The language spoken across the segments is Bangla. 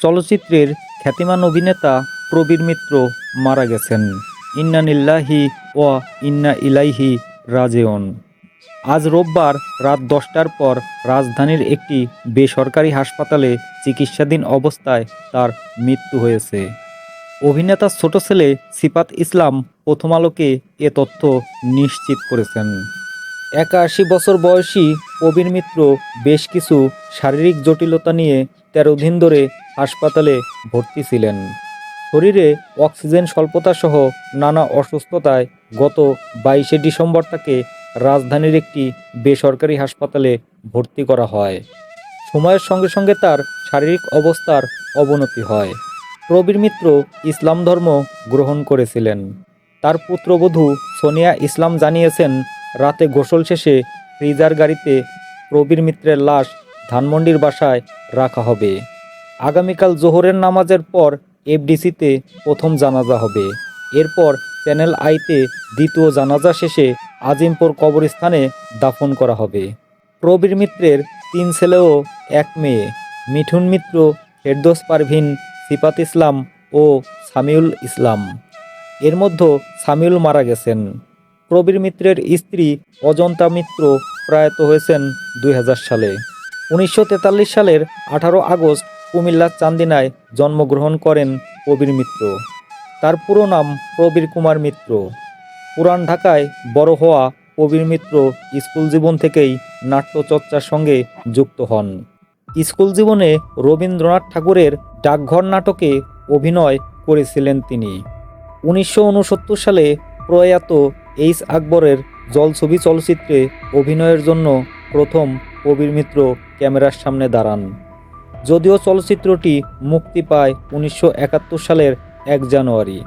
চলচ্চিত্রের খ্যাতিমান অভিনেতা প্রবীর মিত্র মারা গেছেন। ইন্নানিল্লাহি ও ইন্না ইলাইহি রাজেয়ন আজ রোববার রাত দশটার পর রাজধানীর একটি বেসরকারি হাসপাতালে চিকিৎসাধীন অবস্থায় তার মৃত্যু হয়েছে। অভিনেতার ছোট ছেলে সিপাত ইসলাম প্রথম আলোকে এ তথ্য নিশ্চিত করেছেন। একাশি বছর বয়সী প্রবীর মিত্র বেশ কিছু শারীরিক জটিলতা নিয়ে তেরো দিন ধরে হাসপাতালে ভর্তি ছিলেন। শরীরে অক্সিজেন স্বল্পতা সহ নানা অসুস্থতায় গত বাইশে ডিসেম্বর তাকে রাজধানীর একটি বেসরকারি হাসপাতালে ভর্তি করা হয়। সময়ের সঙ্গে সঙ্গে তার শারীরিক অবস্থার অবনতি হয়। প্রবীর মিত্র ইসলাম ধর্ম গ্রহণ করেছিলেন। তার পুত্রবধূ সোনিয়া ইসলাম জানিয়েছেন, রাতে গোসল শেষে ফ্রিজার গাড়িতে প্রবীর মিত্রের লাশ ধানমন্ডির বাসায় রাখা হবে। আগামীকাল জোহরের নামাজের পর এফডিসিতে প্রথম জানাজা হবে। এরপর চ্যানেল আইতে দ্বিতীয় জানাজা শেষে আজিমপুর কবরস্থানে দাফন করা হবে। প্রবীর মিত্রের তিন ছেলে ও এক মেয়ে, মিঠুন মিত্র, ফেরদোস পারভিন সিপাত ইসলাম ও সামিউল ইসলাম। এর মধ্যে সামিউল মারা গেছেন। প্রবীর মিত্রের স্ত্রী অজন্তা মিত্র প্রয়াত হয়েছেন দুই হাজার সালে। উনিশশো তেতাল্লিশ সালের আঠারো আগস্ট কুমিল্লার চান্দিনায় জন্মগ্রহণ করেন প্রবীর মিত্র। তার পুরো নাম প্রবীর কুমার মিত্র। পুরান ঢাকায় বড় হওয়া প্রবীর মিত্র স্কুল জীবন থেকেই নাট্যচর্চার সঙ্গে যুক্ত হন। স্কুল জীবনে রবীন্দ্রনাথ ঠাকুরের ডাকঘর নাটকে অভিনয় করেছিলেন তিনি। উনিশশো উনসত্তর সালে প্রয়াত এইচ আকবরের জলছবি চলচ্চিত্রে অভিনয়ের জন্য প্রথম প্রবীর মিত্র ক্যামেরার সামনে দাঁড়ান। যদিও চলচ্চিত্রটি মুক্তি পায় উনিশশো একাত্তর সালের এক জানুয়ারি।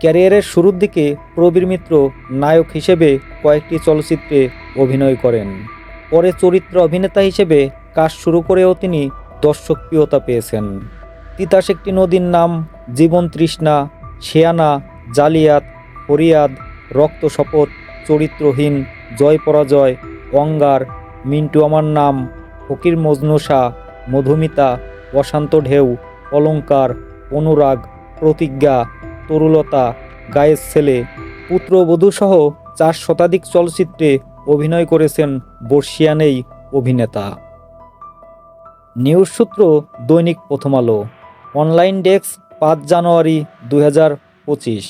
ক্যারিয়ারের শুরুর দিকে প্রবীর মিত্র নায়ক হিসেবে কয়েকটি চলচ্চিত্রে অভিনয় করেন। পরে চরিত্র অভিনেতা হিসেবে কাজ শুরু করেও তিনি দর্শকপ্রিয়তা পেয়েছেন। তিতাস একটি নদীর নাম, জীবন তৃষ্ণা, শেয়ানা, জালিয়াত, ফরিয়াদ, রক্ত শপথ, চরিত্রহীন, জয় পরাজয়, অঙ্গার, মিন্টু আমার নাম, ফকির মজনুষা মধুমিতা অশান্ত ঢেউ, অলঙ্কার, অনুরাগ, প্রতিজ্ঞা, তরুলতা, গায়ের ছেলে, পুত্রবধূসহ চার শতাধিক চলচ্চিত্রে অভিনয় করেছেন বর্ষিয়ানেই অভিনেতা। নিউজ সূত্র দৈনিক প্রথম আলো, অনলাইন ডেস্ক পাঁচ জানুয়ারি দু হাজার পঁচিশ।